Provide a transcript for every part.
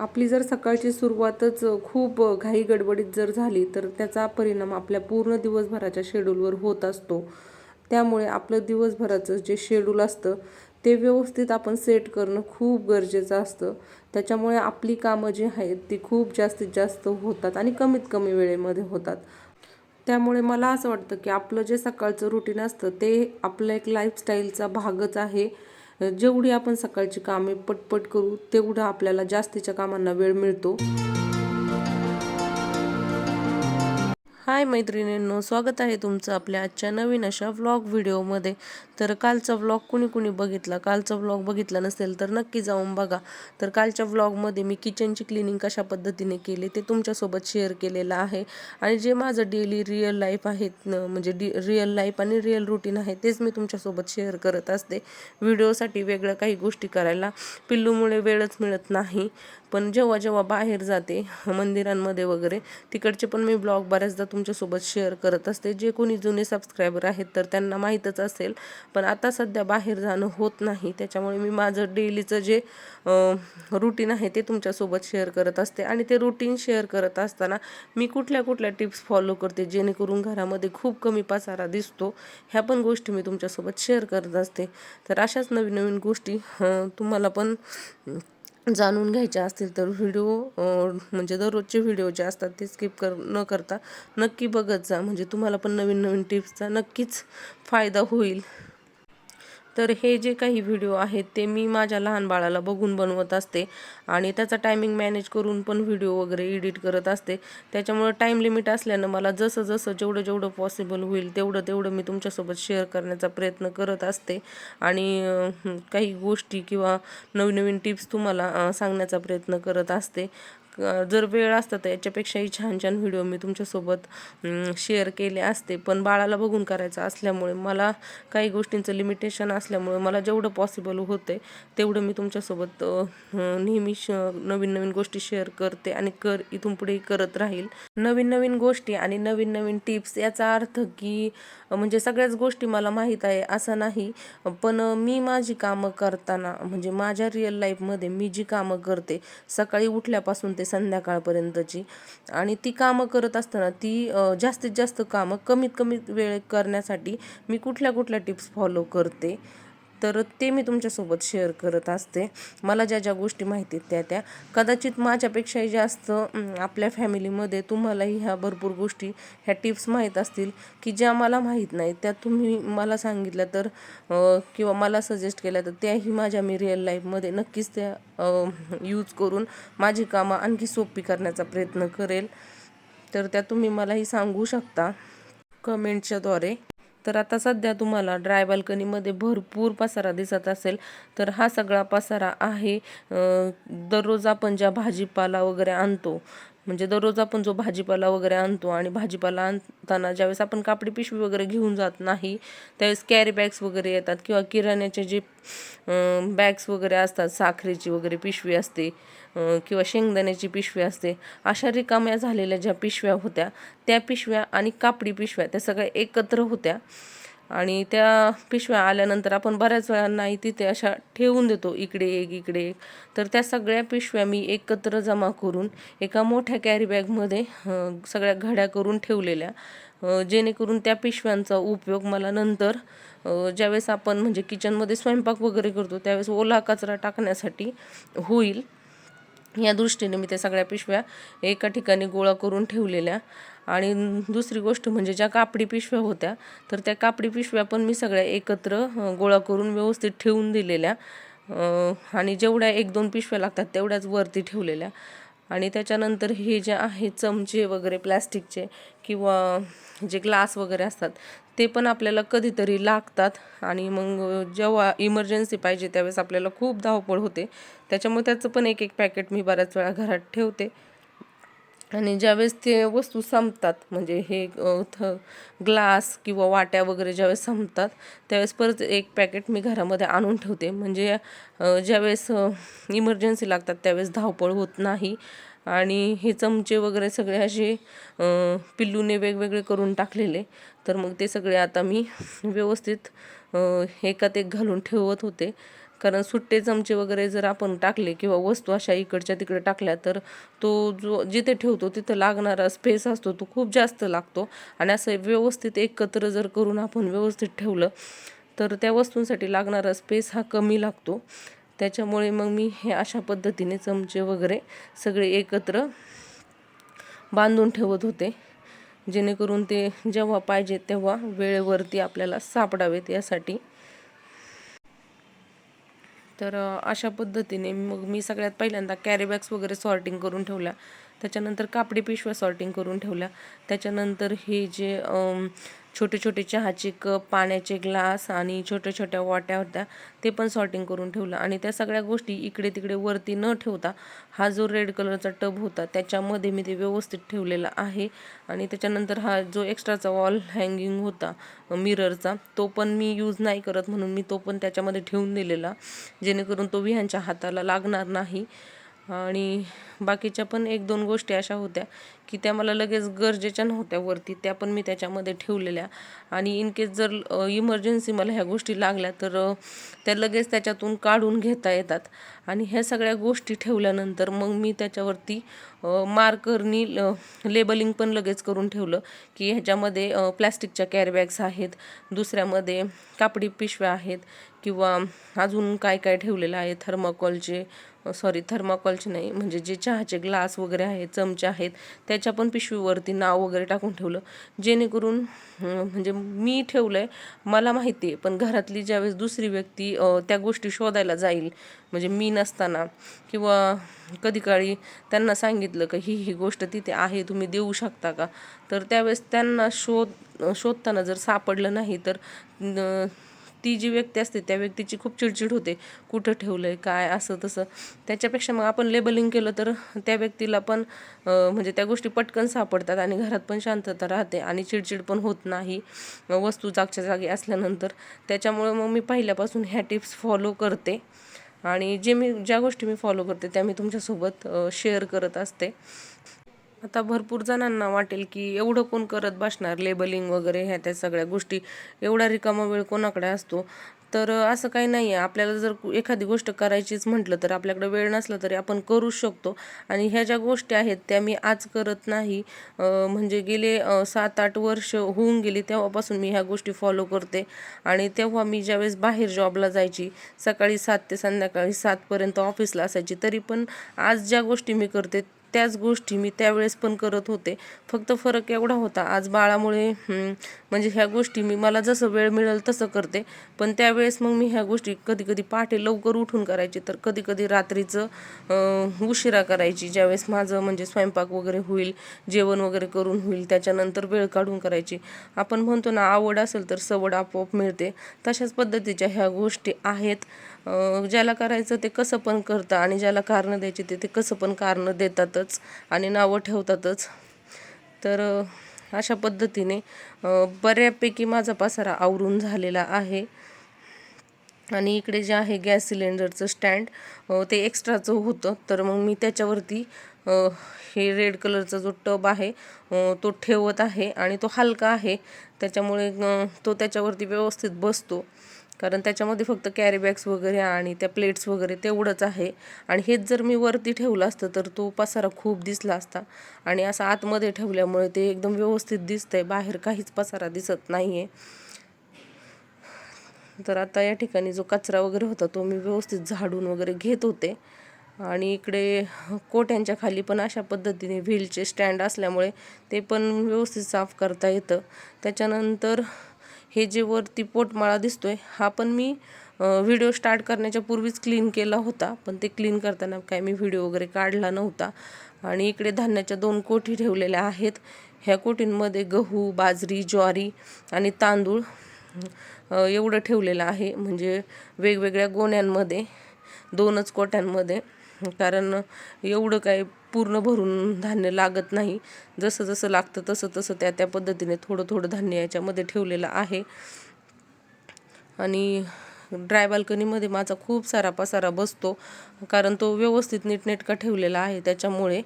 आपली जर सकाळची सुरुवातच खूप घाई गडबडीत जर झाली तर त्याचा परिणाम आपल्या पूर्ण दिवसभराच्या शेड्यूलवर होत असतो. त्यामुळे आपलं दिवसभराचं जे शेड्यूल असतं ते व्यवस्थित आपण सेट करणं खूप गरजेचं असतं. त्याच्यामुळे आपली कामं जी आहेत ती खूप जास्तीत जास्त होतात आणि कमीत कमी वेळेमध्ये होतात. त्यामुळे मला असं वाटतं की आपलं जे सकाळचं रुटीन असतं ते आपलं एक लाईफस्टाईलचा भागच आहे. जेवढी आपण सकाळची कामे पटपट करू तेवढं आपल्याला जास्तीच्या कामांना वेळ मिळतो. हाय मैत्रिणींनो स्वागत आहे तुमचं आपल्या आजच्या नवीन अशा व्लॉग व्हिडिओमध्ये तर कालचा व्लॉग कुणी कुणी बघितला? कालचा व्लॉग बघितला नसेल तर नक्की जाऊन बघा. तर कालच्या व्लॉगमध्ये मी किचनची क्लिनिंग कशा पद्धतीने केली ते तुमच्यासोबत शेअर केलेलं आहे. आणि जे माझं डेली रिअल लाईफ आहे म्हणजे डी रिअल लाईफ आणि रिअल रुटीन आहे तेच मी तुमच्यासोबत शेअर करत असते. व्हिडिओसाठी वेगळ्या काही गोष्टी करायला पिल्लूमुळे वेळच मिळत नाही. पण जेव्हा जेव्हा बाहेर जाते मंदिरांमध्ये वगैरे तिकडचे पण मी ब्लॉग बऱ्याचदा तुमच्यासोबत शेअर करत असते. जे कोणी जुने सबस्क्रायबर आहेत तर त्यांना माहीतच असेल. पण आता सध्या बाहेर जाणं होत नाही. त्याच्यामुळे मी माझं डेलीचं जे रुटीन आहे ते तुमच्यासोबत शेअर करत असते. आणि ते रुटीन शेअर करत असताना मी कुठल्या कुठल्या टिप्स फॉलो करते जेणेकरून घरामध्ये खूप कमी पसारा दिसतो? ह्या पण गोष्टी मी तुमच्यासोबत शेअर करत असते. तर अशाच नवीन नवीन गोष्टी तुम्हाला पण जाणून घ्यायच्या असतील तर व्हिडिओ म्हणजे दररोजचे व्हिडिओ जे असतात ते स्किप कर न करता नक्की बघत जा. म्हणजे तुम्हाला पण नवीन नवीन टिप्सचा नक्कीच फायदा होईल. तर हे जे काही व्हिडिओ आहेत ते मी माझ्या लहान बाळाला बघून बनवत असते. आणि त्याचा टायमिंग मॅनेज करून पण व्हिडिओ वगैरे एडिट करत असते. त्याच्यामुळं टाईम लिमिट असल्यानं मला जसं जसं जेवढं जेवढं पॉसिबल होईल तेवढं तेवढं मी तुमच्यासोबत शेअर करण्याचा प्रयत्न करत असते. आणि काही गोष्टी किंवा नवीन नवीन टिप्स तुम्हाला सांगण्याचा प्रयत्न करत असते. जर वेळ असता तर याच्यापेक्षाही छान छान व्हिडिओ मी तुमच्यासोबत शेअर केले असते. पण बाळाला बघून करायचं असल्यामुळे मला काही गोष्टींचं लिमिटेशन असल्यामुळे मला जेवढं पॉसिबल होते तेवढं मी तुमच्यासोबत नेहमी श नवीन नवीन गोष्टी शेअर करते आणि कर इथून पुढे करत राहील. नवीन नवीन गोष्टी आणि नवीन नवीन टिप्स याचा अर्थ की म्हणजे सगळ्याच गोष्टी मला माहीत आहे असं नाही पण मी माझी कामं करताना म्हणजे माझ्या रिअल लाईफमध्ये मी जी कामं करते सकाळी उठल्यापासून ते संध्याकाळपर्यंतची. आणि ती कामं करत असताना ती जास्तीत जास्त कामं कमीत कमी वेळ करण्यासाठी मी कुठल्या कुठल्या टिप्स फॉलो करते. तर ते मी तुमच्यासोबत शेअर करत असते. मला ज्या ज्या गोष्टी माहिती आहेत त्या त्या. कदाचित माझ्यापेक्षाही जास्त आपल्या फॅमिलीमध्ये तुम्हालाही ह्या भरपूर गोष्टी ह्या टिप्स माहीत असतील की ज्या मला माहीत नाहीत त्या तुम्ही मला सांगितल्या तर किंवा मला सजेस्ट केल्या तर त्याही माझ्या मी रिअल लाईफमध्ये नक्कीच त्या यूज करून माझी कामं आणखी सोपी करण्याचा प्रयत्न करेल. तर त्या तुम्ही मलाही सांगू शकता. कमेंटच्याद्वारे तर आता सध्या तुम्हाला ड्राय बाल्कनीमध्ये भरपूर पसारा दिसत असेल. तर हा सगळा पसारा आहे दररोज आपण ज्या भाजीपाला वगैरे आणतो म्हणजे दररोज आपण जो भाजीपाला वगैरे आणतो आणि भाजीपाला आणताना ज्यावेळेस आपण कापडी पिशवी वगैरे घेऊन जात नाही त्यावेळेस कॅरी बॅग्स वगैरे येतात किंवा किराण्याचे जे बॅग्स वगैरे असतात साखरेची वगैरे पिशवी असते किंवा शेंगदाण्याची पिशवी असते अशा रिकाम्या झालेल्या ज्या पिशव्या होत्या त्या पिशव्या आणि कापडी पिशव्या त्या सगळ्या एकत्र होत्या. आणि त्या पिशव्या आल्यानंतर आपण बऱ्याच वेळांनाही तिथे अशा ठेवून देतो इकडे एक इकडे एक. तर त्या सगळ्या पिशव्या मी एकत्र जमा करून एका मोठ्या कॅरीबॅगमध्ये सगळ्या घड्या करून ठेवलेल्या. जेणेकरून त्या पिशव्यांचा उपयोग मला नंतर ज्यावेळेस आपण म्हणजे किचनमध्ये स्वयंपाक वगैरे करतो त्यावेळेस ओला कचरा टाकण्यासाठी होईल. या दृष्टीने मी त्या सगळ्या पिशव्या एका ठिकाणी गोळा करून ठेवलेल्या. आणि दुसरी गोष्ट म्हणजे ज्या कापडी पिशव्या होत्या तर त्या कापडी पिशव्या पण मी सगळ्या एकत्र गोळा करून व्यवस्थित ठेवून दिलेल्या. आणि जेवढ्या एक दोन पिशव्या लागतात तेवढ्याच वरती ठेवलेल्या. आणि त्याच्यानंतर हे जे आहे चमचे वगैरे प्लॅस्टिकचे किंवा जे ग्लास वगैरे असतात ते पण आपल्याला कधीतरी लागतात आणि मग जेव्हा इमर्जन्सी पाहिजे त्यावेळेस आपल्याला खूप धावपळ होते. त्याच्यामुळे त्याचं पण एक एक पॅकेट मी बऱ्याच वेळा घरात ठेवते. आणि ज्यावेळेस ते वस्तू संपतात म्हणजे हे थ ग्लास किंवा वाट्या वगैरे ज्यावेळेस संपतात त्यावेळेस परत एक पॅकेट मी घरामध्ये आणून ठेवते. म्हणजे ज्यावेळेस इमर्जन्सी लागतात त्यावेळेस धावपळ होत नाही. आणि हे चमचे वगैरे सगळे असे पिल्लूने वेगवेगळे करून टाकलेले. तर मग ते सगळे आता मी व्यवस्थित एकात एक घालून ठेवत होते. कारण सुट्टे चमचे वगैरे जर आपण टाकले किंवा वस्तू अशा इकडच्या तिकडे टाकल्या तर तो जो जिथे ठेवतो तिथं लागणारा स्पेस असतो तो खूप जास्त लागतो. आणि असं व्यवस्थित एकत्र जर करून आपण व्यवस्थित ठेवलं तर त्या वस्तूंसाठी लागणारा स्पेस हा कमी लागतो. त्याच्यामुळे मग मी हे अशा पद्धतीने चमचे वगैरे सगळे एकत्र बांधून ठेवत होते. जेणेकरून ते जेव्हा पाहिजे तेव्हा वेळेवरती आपल्याला सापडावेत यासाठी. तर अशा पद्धतीने मग मी सगळ्यात पहिल्यांदा कॅरीबॅग्स वगैरे सॉर्टिंग करून ठेवल्या. त्याच्यानंतर कापडी पिशव्या सॉर्टिंग करून ठेवल्या. त्याच्यानंतर हे जे छोटे छोटे चहाचे कप पाण्याचे ग्लास आणि छोट्या छोट्या वाट्या होत्या ते पण सॉर्टिंग करून ठेवलं. आणि त्या सगळ्या गोष्टी इकडे तिकडे वरती न ठेवता हा जो रेड कलरचा टब होता त्याच्यामध्ये मी ते व्यवस्थित ठेवलेला आहे. आणि त्याच्यानंतर हा जो एक्स्ट्राचा वॉल हँगिंग होता मिररचा तो पण मी यूज नाही करत म्हणून मी तो पण त्याच्यामध्ये ठेवून दिलेला. जेणेकरून तो विहांच्या हाताला लागणार नाही. आणि बाकीच्या पण एक दोन गोष्टी अशा होत्या की त्या मला लगेच गरजेच्या नव्हत्या वरती त्या पण मी त्याच्यामध्ये ठेवलेल्या. आणि इन केस जर इमर्जन्सी मला ह्या गोष्टी लागल्या तर त्या लगेच त्याच्यातून काढून घेता येतात. आणि ह्या सगळ्या गोष्टी ठेवल्यानंतर मग मी त्याच्यावरती मार्करनी लेबलिंग पण लगेच करून ठेवलं की ह्याच्यामध्ये प्लॅस्टिकच्या कॅरीबॅग्स आहेत दुसऱ्यामध्ये कापडी पिशव्या आहेत किंवा अजून काय काय ठेवलेलं आहे थर्माकॉलचे सॉरी थर्माकॉलचे नाही म्हणजे जे चहाचे ग्लास वगैरे आहेत चमचे आहेत त्याच्या पण पिशवीवरती नाव वगैरे टाकून ठेवलं. जेणेकरून म्हणजे मी ठेवलं आहे मला माहिती आहे पण घरातली ज्यावेळेस दुसरी व्यक्ती त्या गोष्टी शोधायला जाईल म्हणजे मी नसताना किंवा कधी काळी त्यांना सांगितलं का ही ही गोष्ट तिथे आहे तुम्ही देऊ शकता का? तर त्यावेळेस त्यांना शोध शोधताना जर सापडलं नाही तर ती जी व्यक्ती असते त्या व्यक्तीची खूप चिडचिड होते. कुठं ठेवलं आहे काय असं तसं. त्याच्यापेक्षा मग आपण लेबलिंग केलं तर त्या व्यक्तीला पण म्हणजे त्या गोष्टी पटकन सापडतात आणि घरात पण शांतता राहते आणि चिडचिड पण होत नाही. वस्तू जागच्या जागी असल्यानंतर त्याच्यामुळं मग मी पहिल्यापासून ह्या टिप्स फॉलो करते. आणि जे मी ज्या गोष्टी मी फॉलो करते त्या मी तुमच्यासोबत शेअर करत असते. आता भरपूर जणांना वाटेल की एवढं कोण करत बसणार? लेबलिंग वगैरे ह्या त्या सगळ्या गोष्टी. एवढा रिकामा वेळ कोणाकडे असतो? तर असं काही नाही आहे आपल्याला जर एखादी गोष्ट करायचीच म्हटलं तर आपल्याकडे वेळ नसला तरी आपण करू शकतो. आणि ह्या ज्या गोष्टी आहेत त्या मी आज करत नाही. म्हणजे गेले सात आठ वर्ष होऊन गेली तेव्हापासून मी ह्या गोष्टी फॉलो करते. आणि तेव्हा मी ज्यावेळेस बाहेर जॉबला जायची सकाळी सात ते संध्याकाळी सातपर्यंत ऑफिसला असायची तरी पण आज ज्या गोष्टी मी करते त्याच गोष्टी मी त्यावेळेस पण करत होते. फक्त फरक एवढा होता आज बाळामुळे म्हणजे ह्या गोष्टी मी मला जसं वेळ मिळेल तसं करते. पण त्यावेळेस मग मी ह्या गोष्टी कधी कधी पहाटे लवकर उठून करायची. तर कधी कधी रात्रीचं उशिरा करायची. ज्यावेळेस माझं म्हणजे स्वयंपाक वगैरे होईल जेवण वगैरे करून होईल त्याच्यानंतर वेळ काढून करायची. आपण म्हणतो ना आवड असेल तर सवड आपोआप मिळते. तशाच पद्धतीच्या ह्या गोष्टी आहेत. ज्याला करायचं ते कसं पण करतं आणि ज्याला कारणं द्यायची ते ते कसं पण कारणं देतात. देतातच आणि नावं ठेवतातच. तर अशा पद्धतीने बऱ्यापैकी माझा पसारा आवरून झालेला आहे. आणि इकडे जे आहे गॅस सिलेंडरचं स्टँड ते एक्स्ट्राचं होतं. तर मग मी त्याच्यावरती हे रेड कलरचा जो टब आहे तो ठेवत आहे आणि तो हलका आहे. त्याच्यामुळे तो त्याच्यावरती व्यवस्थित बसतो. कारण त्याच्यामध्ये फक्त कॅरी बॅग्स वगैरे आणि त्या प्लेट्स वगैरे तेवढंच आहे. आणि हेच जर मी वरती ठेवलं असतं तर तो पसारा खूप दिसला असता. आणि असं आतमध्ये ठेवल्यामुळे ते एकदम व्यवस्थित दिसतंय. बाहेर काहीच पसारा दिसत नाही आहे तर आता या ठिकाणी जो कचरा वगैरे होता तो मी व्यवस्थित झाडून वगैरे घेत होते. आणि इकडे कोट्यांच्या खाली पण अशा पद्धतीने व्हीलचे स्टँड असल्यामुळे ते पण व्यवस्थित साफ करता येतं. त्याच्यानंतर हे जे वरती पोटमाळा दिसतोय हा पण मी व्हिडिओ स्टार्ट करण्याच्या पूर्वीच क्लीन केला होता. पण ते क्लीन करताना काय मी व्हिडिओ वगैरे काढला नव्हता. आणि इकडे धान्याच्या दोन कोठी ठेवलेल्या आहेत. ह्या कोठींमध्ये गहू बाजरी ज्वारी आणि तांदूळ एवढं ठेवलेलं आहे. म्हणजे वेगवेगळ्या गोण्यांमध्ये दोनच कोट्यांमध्ये कारण एवढं काही पूर्ण भरून धान्य लागत नाही. जसं जसं लागतं तसं तसं त्या त्या पद्धतीने थोडं थोडं धान्य याच्यामध्ये ठेवलेलं आहे. आणि ड्राय बाल्कनीमध्ये माझा खूप सारा पसारा बसतो. कारण तो व्यवस्थित नीटनेटका ठेवलेला आहे त्याच्यामुळे.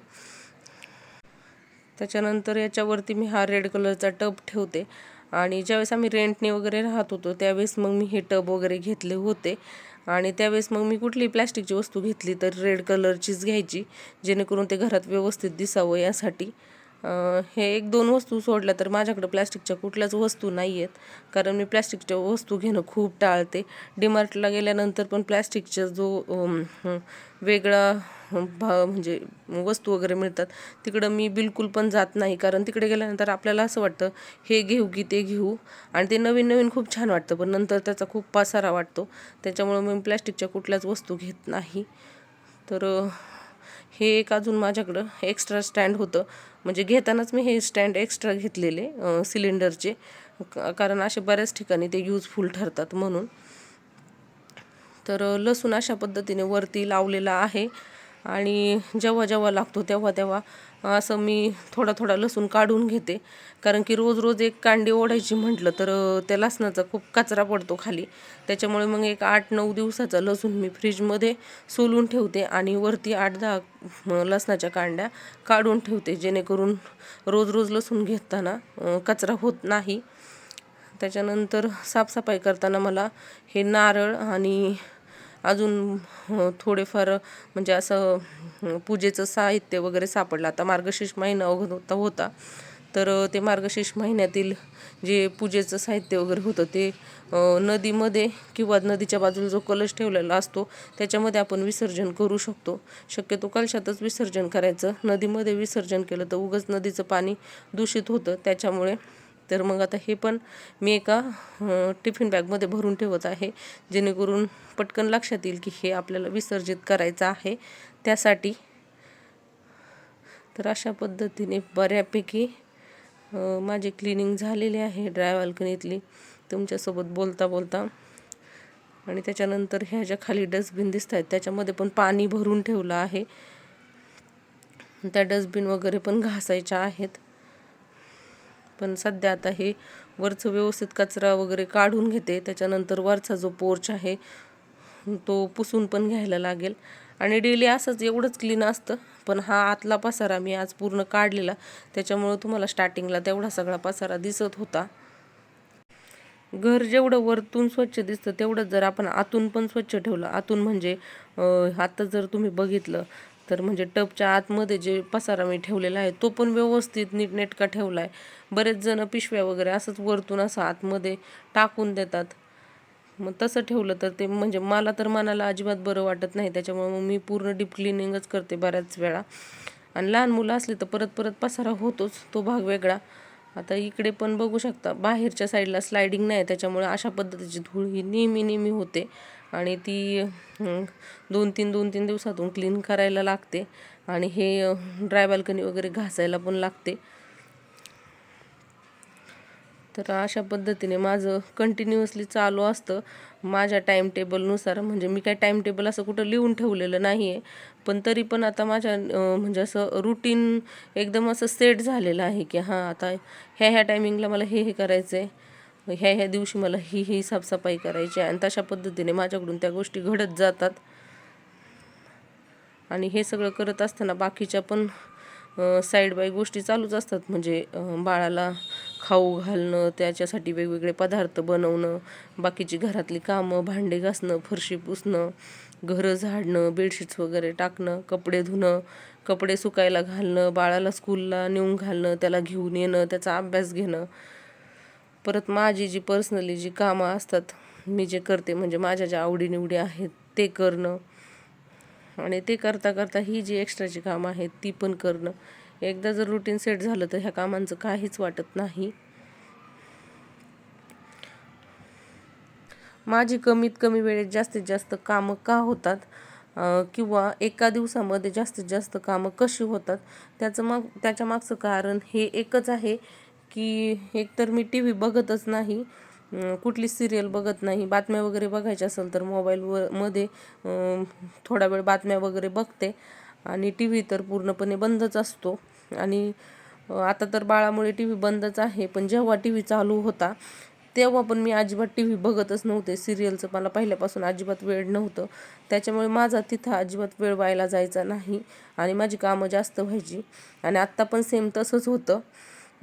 त्याच्यानंतर याच्यावरती मी हा रेड कलरचा टब ठेवते. आणि ज्यावेळेस आम्ही रेंटने वगैरे राहत होतो त्यावेळेस मग मी हे टब वगैरे घेतले होते. आणि त्यावेळेस मग मी कुठलीही प्लॅस्टिकची वस्तू घेतली तर रेड कलरचीच घ्यायची जेणेकरून ते घरात व्यवस्थित दिसावं यासाठी. हे एक दोन वस्तू सोडल्या तर माझ्याकडं प्लॅस्टिकच्या कुठल्याच वस्तू नाही आहेत कारण मी प्लॅस्टिकच्या वस्तू घेणं खूप टाळते. डीमार्टला गेल्यानंतर पण प्लॅस्टिकचा जो वेगळा भा म्हणजे वस्तू वगैरे मिळतात तिकडं मी बिलकुल पण जात नाही. कारण तिकडे गेल्यानंतर आपल्याला असं वाटतं हे घेऊ की ते घेऊ. आणि ते नवीन नवीन खूप छान वाटतं पण नंतर त्याचा खूप पसारा वाटतो. त्याच्यामुळं मी प्लॅस्टिकच्या कुठल्याच वस्तू घेत नाही. तर हे एक अजून माझ्याकडं एक्स्ट्रा स्टँड होतं. म्हणजे घेतानाच मी हे स्टँड एक्स्ट्रा घेतलेले सिलेंडरचे कारण असे बऱ्याच ठिकाणी ते यूजफुल ठरतात म्हणून. तर लसूण अशा पद्धतीने वरती लावलेला आहे. आणि जेव्हा जेव्हा लागतो तेव्हा तेव्हा असं मी थोडा थोडा लसूण काढून घेते. कारण की रोज रोज एक कांडी ओढायची म्हटलं तर त्या लसणाचा खूप कचरा पडतो खाली. त्याच्यामुळे मग एक आठ नऊ दिवसाचा लसूण मी फ्रीजमध्ये सोलून ठेवते आणि वरती आठ दहा लसणाच्या कांड्या काढून ठेवते जेणेकरून रोज रोज लसूण घेताना कचरा होत नाही. त्याच्यानंतर साफसफाई करताना मला हे नारळ आणि अजून थोडेफार म्हणजे असं पूजेचं साहित्य वगैरे सापडलं. आता मार्गशीर्ष महिना वगैरे होता होता. तर ते मार्गशीर्ष महिन्यातील जे पूजेचं साहित्य वगैरे होतं ते नदीमध्ये किंवा नदीच्या बाजूला जो कलश ठेवलेला असतो त्याच्यामध्ये आपण विसर्जन करू शकतो. शक्यतो कलशातच विसर्जन करायचं. नदीमध्ये विसर्जन केलं तर उगच नदीचं पाणी दूषित होतं. त्याच्यामुळे तर मग आता हे पण मी एका टिफिन बॅगमध्ये भरून ठेवत आहे. जेणेकरून पटकन लक्षात येईल की हे आपल्याला विसर्जित करायचं आहे. त्यासाठी तर अशा पद्धतीने बऱ्यापैकी माझे माझी क्लिनिंग झालेली आहे ड्राय बाल्कनीतली तुमच्यासोबत बोलता बोलता आणि त्याच्यानंतर ह्या ज्या खाली डस्टबिन दिसत आहेत त्याच्यामध्ये पण पाणी भरून ठेवलं आहे. त्या डस्टबिन वगैरे पण घासायच्या आहेत. पण सध्या आता हे वरचं व्यवस्थित कचरा वगैरे काढून घेते. त्याच्यानंतर वरचा जो पोर्च आहे तो पुसून पण घ्यायला लागेल. आणि डेली असंच एवढंच क्लीन असतं. पण हा आतला पसारा मी आज पूर्ण काढलेला. त्याच्यामुळं तुम्हाला स्टार्टिंगला तेवढा सगळा पसारा दिसत होता. घर जेवढं वरतून स्वच्छ दिसतं तेवढंच जर आपण आतून पण स्वच्छ ठेवलं. आतून म्हणजे आता जर तुम्ही बघितलं तर म्हणजे टबच्या आतमध्ये जे पसारा मी ठेवलेला आहे तो पण व्यवस्थित नीटनेटका ठेवला आहे बरेच जण पिशव्या वगैरे असंच वरतून असं आतमध्ये टाकून देतात. मग तसं ठेवलं तर ते म्हणजे मला तर मनाला अजिबात बरं वाटत नाही त्याच्यामुळे मग मी पूर्ण डीप क्लिनिंगच करते बऱ्याच वेळा. आणि लहान मुलं असली तर परत परत पसारा होतोच तो भाग वेगळा. आता इकडे पण बघू शकता बाहेरच्या साईडला स्लायडिंग नाही त्याच्यामुळे अशा पद्धतीची धूळ ही नेहमी नेहमी होते. आणि ती दोन तीन दोन तीन दिवसातून क्लीन करायला लागते. आणि हे ड्राय बाल्कनी वगैरे घासायला पण लागते. तर अशा पद्धतीने माझं कंटिन्युअसली चालू असतं. माझ्या टाईम टेबलनुसार म्हणजे मी काय टाईम टेबल असं कुठं लिहून ठेवलेलं नाही आहे पण तरी पण आता माझ्या म्हणजे असं रुटीन एकदम असं सेट झालेलं आहे की हां आता ह्या ह्या टायमिंगला मला हे हे करायचं आहे ह्या ह्या दिवशी मला ही ही साफसफाई करायची आहे. आणि तशा पद्धतीने माझ्याकडून त्या गोष्टी घडत जातात. आणि हे सगळं करत असताना बाकीच्या पण साईड बाय गोष्टी चालूच असतात. म्हणजे बाळाला खाऊ घालणं त्याच्यासाठी वेगवेगळे पदार्थ बनवणं बाकीची घरातली कामं भांडे घासणं फरशी पुसणं घरं झाडणं बेडशीट्स वगैरे टाकणं कपडे धुणं कपडे सुकायला घालणं बाळाला स्कूलला नेऊन घालणं त्याला घेऊन येणं त्याचा अभ्यास घेणं परत माझी जी पर्सनली जी कामं असतात मी जे करते म्हणजे माझ्या ज्या आवडीनिवडी आहेत ते करणं. आणि ते करता करता ही जी एक्स्ट्राची कामं आहेत ती पण करणं. एकदा जर रुटीन सेट झालं तर ह्या कामांचं काहीच वाटत नाही. माझी कमीत कमी वेळेत जास्तीत जास्त कामं का होतात? किंवा एका दिवसामध्ये जास्तीत जास्त कामं कशी होतात? त्याचं मग त्याच्या मागचं कारण हे एकच आहे की एकतर मी टी व्ही बघतच नाही कुठली सिरियल बघत नाही. बातम्या वगैरे बघायच्या असेल तर मोबाईलवर मध्ये थोडा वेळ बातम्या वगैरे बघते. आणि टी व्ही तर पूर्णपणे बंदच असतो. आणि आता तर बाळामुळे टी व्ही बंदच आहे. पण जेव्हा टी व्ही चालू होता तेव्हा पण मी अजिबात टी व्ही बघतच नव्हते. सिरियलचं मला पहिल्यापासून अजिबात वेळ नव्हतं. त्याच्यामुळे माझा तिथं अजिबात वेळ व्हायला जायचा नाही. आणि माझी कामं जास्त व्हायची. आणि आत्ता पण सेम तसंच होतं.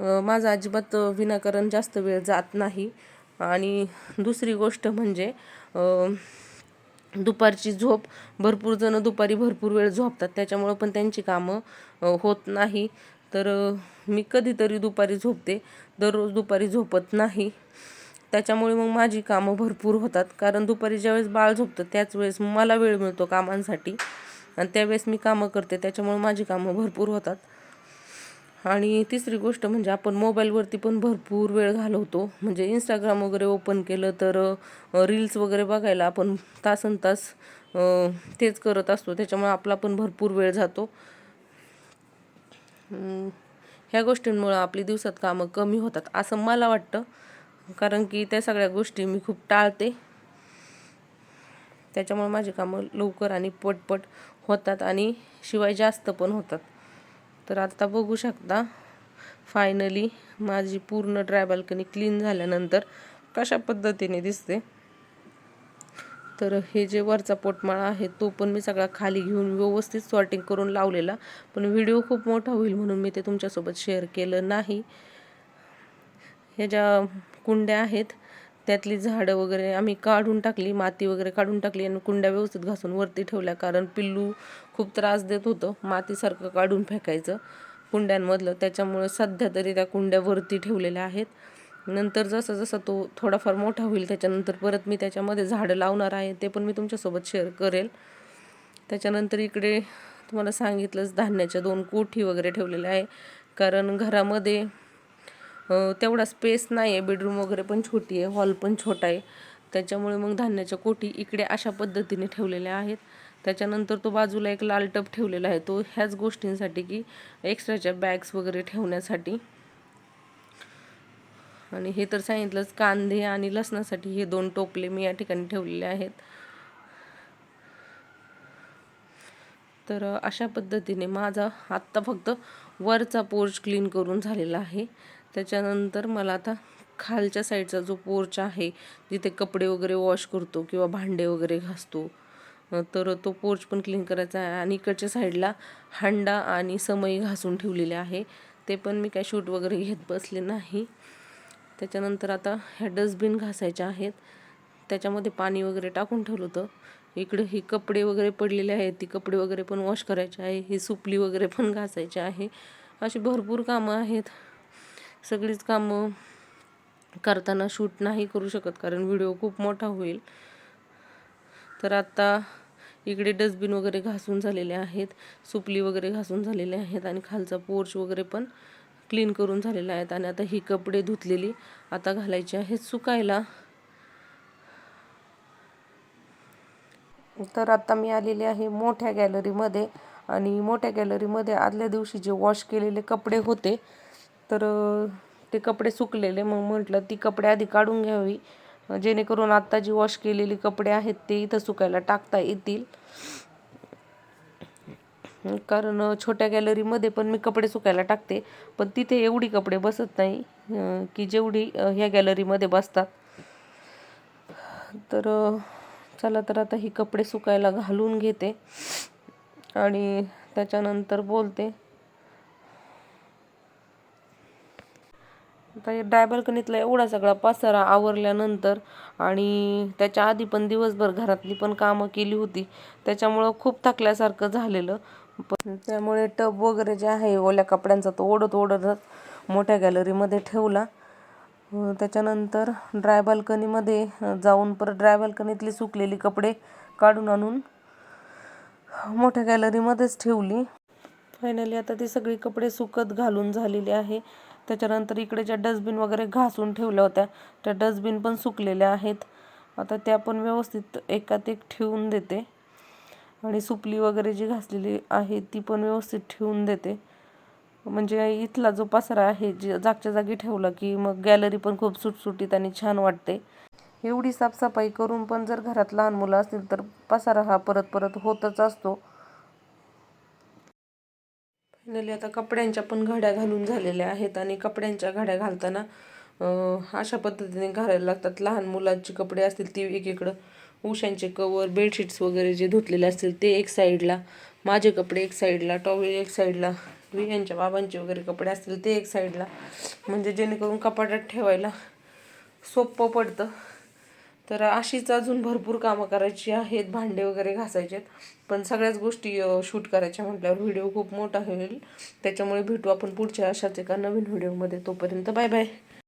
माझं अजिबात विनाकारण जास्त वेळ जात नाही. आणि दुसरी गोष्ट म्हणजे दुपारची झोप भरपूर जणं दुपारी भरपूर वेळ झोपतात. त्याच्यामुळं पण त्यांची कामं होत नाही. तर मी कधीतरी दुपारी झोपते. दररोज दुपारी झोपत नाही. त्याच्यामुळे मग माझी कामं भरपूर होतात. कारण दुपारी ज्यावेळेस बाळ झोपतं त्याच वेळेस मला वेळ मिळतो कामांसाठी. आणि त्यावेळेस मी कामं करते. त्याच्यामुळे माझी कामं भरपूर होतात. आणि तिसरी गोष्ट म्हणजे आपण मोबाईलवरती पण भरपूर वेळ घालवतो. म्हणजे इंस्टाग्राम वगैरे ओपन केलं तर रील्स वगैरे बघायला आपण तासन तास तेच करत असतो. त्याच्यामुळे आपला पण भरपूर वेळ जातो. ह्या गोष्टींमुळं आपली दिवसात कामं कमी होतात असं मला वाटतं. कारण की त्या सगळ्या गोष्टी मी खूप टाळते. त्याच्यामुळे माझी कामं लवकर आणि पटपट होतात आणि शिवाय जास्त पण होतात. तर आता बघू शकता. फायनली माझी पूर्ण ड्राय बाल्कनी क्लीन झाल्यानंतर कशा पद्धतीने दिसते. तर हे जे वरचा पोटमाळा आहे तो पण मी सगळा खाली घेऊन व्यवस्थित सॉर्टिंग करून लावलेला. पण व्हिडिओ खूप मोठा होईल म्हणून मी ते तुमच्यासोबत शेअर केलं नाही. ह्या ज्या कुंड्या आहेत त्यातली झाडं वगैरे आम्ही काढून टाकली माती वगैरे काढून टाकली आणि कुंड्या व्यवस्थित घासून वरती ठेवल्या. कारण पिल्लू खूप त्रास देत होतं. मातीसारखं काढून फेकायचं कुंड्यांमधलं. त्याच्यामुळे सध्या तरी त्या कुंड्या वरती ठेवलेल्या आहेत. नंतर जसं जसं तो थोडाफार मोठा होईल त्याच्यानंतर परत मी त्याच्यामध्ये झाडं लावणार आहे ते पण मी तुमच्यासोबत शेअर करेल. त्याच्यानंतर इकडे तुम्हाला सांगितलंच धान्याच्या दोन कोठी वगैरे ठेवलेल्या आहे. कारण घरामध्ये तेवढा स्पेस नाही आहे बेडरूम वगैरे पण छोटी आहे हॉल पण छोटा आहे. त्याच्यामुळे मग धान्याच्या कोठी इकडे अशा पद्धतीने ठेवलेल्या आहेत. त्याच्यानंतर तो बाजूला एक लाल टब ठेवलेला आहे. तो ह्याच गोष्टींसाठी की एक्स्ट्राच्या बॅग्स वगैरे ठेवण्यासाठी. आणि हे तर सांगितलंच कांदे आणि लसणासाठी हे दोन टोपले मी या ठिकाणी ठेवलेले आहेत. तर अशा पद्धतीने माझा आत्ता फक्त वरचा पोर्च क्लीन करून झालेला आहे. त्याच्यानंतर मला आता खालच्या साईडचा जो पोर्च आहे जिथे कपडे वगैरे वॉश करतो किंवा भांडे वगैरे घासतो तर तो पोर्च पण क्लीन करायचा आहे आणि इकडच्या साईडला हांडा आणि समई घासून ठेवलेले आहे. ते पण मी काय शूट वगैरे घेत बसले नाही. त्याच्यानंतर आता ह्या डस्टबिन घासायच्या आहेत. त्याच्यामध्ये पाणी वगैरे टाकून ठेवलं होतं. इकडं ही कपडे वगैरे पडलेले आहेत. ती कपडे वगैरे पण वॉश करायचे आहे. ही सुपली वगैरे पण घासायची आहे. अशी भरपूर कामं आहेत. सगळीच कामं करताना शूट नाही करू शकत कारण व्हिडिओ खूप मोठा होईल. तर आता इकडे डस्टबिन वगैरे घासून झालेले आहेत सुपली वगैरे घासून झालेले आहेत आणि खालचा पोर्च वगैरे पण क्लीन करून झालेला आहेत आणि आता ही कपडे धुतलेली आता घालायची आहेत सुकायला. तर आता मी आलेले आहे मोठ्या गॅलरीमध्ये आणि मोठ्या गॅलरीमध्ये आदल्या दिवशी जे वॉश केलेले कपडे होते तर ते कपडे सुकलेले. मग म्हटलं ती कपडे आधी काढून घ्यावी. जेणेकरून आत्ता जी वॉश केलेली कपडे आहेत ते इथं सुकायला टाकता येतील. कारण छोट्या गॅलरीमध्ये पण मी कपडे सुकायला टाकते. पण तिथे एवढी कपडे बसत नाही की जेवढी ह्या गॅलरीमध्ये बसतात. तर चला तर आता ही कपडे सुकायला घालून घेते. आणि त्याच्यानंतर बोलते आता या ड्राय एवढा सगळा पसारा आवरल्यानंतर आणि त्याच्या आधी पण दिवसभर घरातली पण कामं केली होती. त्याच्यामुळं खूप थकल्यासारखं झालेलं. पण त्यामुळे टब वगैरे जे आहे ओल्या कपड्यांचा तो ओढत ओढतच मोठ्या गॅलरीमध्ये ठेवला. त्याच्यानंतर ड्राय बाल्कनीमध्ये जाऊन परत ड्राय बाल्कनीतली सुकलेली कपडे काढून आणून मोठ्या गॅलरीमध्येच ठेवली. फायनली आता ती सगळी कपडे सुकत घालून झालेली आहे. त्याच्यानंतर इकडे ज्या डस्टबिन वगैरे घासून ठेवल्या होत्या त्या डस्टबिन पण सुकलेल्या आहेत. आता त्या पण व्यवस्थित एकात एक ठेवून देते. आणि सुपली वगैरे जी घासलेली आहे ती पण व्यवस्थित ठेवून देते. म्हणजे इथला जो पसारा आहे जे जागच्या जागी ठेवला की मग गॅलरी पण खूप सुटसुटीत आणि छान वाटते. एवढी साफसफाई करून पण जर घरात लहान मुलं असतील तर पसारा हा परत परत होतच असतो. फायनली आता कपड्यांच्या पण घड्या घालून झालेल्या आहेत आणि कपड्यांच्या घड्या घालताना अशा पद्धतीने घालायला लागतात. लहान मुलांची कपडे असतील ती एकीकडं उशांचे कवर बेडशीट्स वगैरे जे धुतलेले असतील ते एक साईडला माझे कपडे एक साईडला टॉवेल एक साईडला यांच्या बाबांचे वगैरे कपडे असतील ते एक साईडला म्हणजे जेणेकरून कपाटात ठेवायला सोपं पडतं. तर अशीच अजून भरपूर कामं करायची आहेत भांडे वगैरे घासायचे आहेत. पण सगळ्याच गोष्टी शूट करायच्या म्हटल्यावर व्हिडिओ खूप मोठा होईल. त्याच्यामुळे भेटू आपण पुढच्या अशाच एका नवीन व्हिडिओमध्ये. तोपर्यंत बाय बाय.